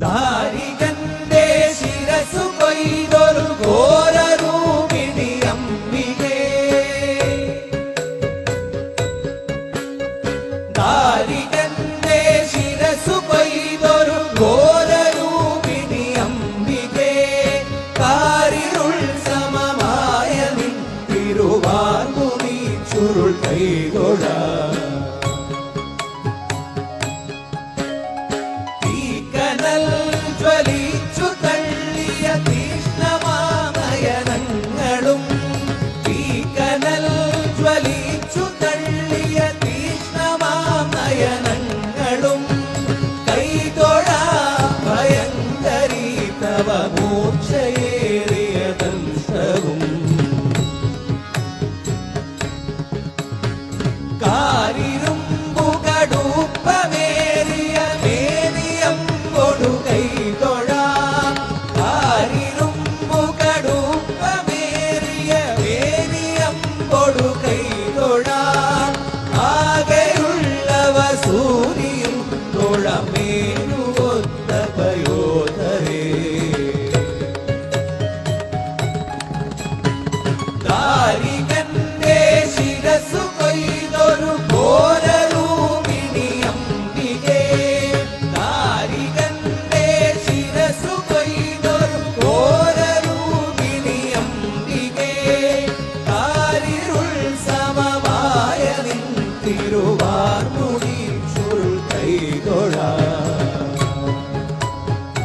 ദാരികന്റെ ശിരസു കൊയ്തൊരു ഘോരരൂപിണി അമ്പികേ. ദാരികന്റെ ശിരസു കൊയ്തൊരു അമ്പികേ. കാരിരുൾ സമമായ നിൻ തിരുവാർന്നു നീ ചുരുൾ കൈതൊഴ ഭയങ്കരീ തവ മൂർച്ചയേറിയ ദംശവും കാരിരുമ്പുകടുപ്പമേറിയ മേനിയം കൊടുകൈതൊഴ കാരിരുമ്പുകടുപ്പമേറിയ മേനിയം കൊടുകൈതൊഴ ആകെയുള്ളവ സൂ കാരികന്റെ ശിരസു കൊയ്തൊരു ഘോരൂപിണി അമ്പികേ കാരികന്റെ ശിരസു കൊയ്തൊരു ഘോരൂപിണി അമ്പികേ കാരിരുൾ സമവായ നിൻ തിരുവാർമുടി ചുരുൾ കൈതൊഴ.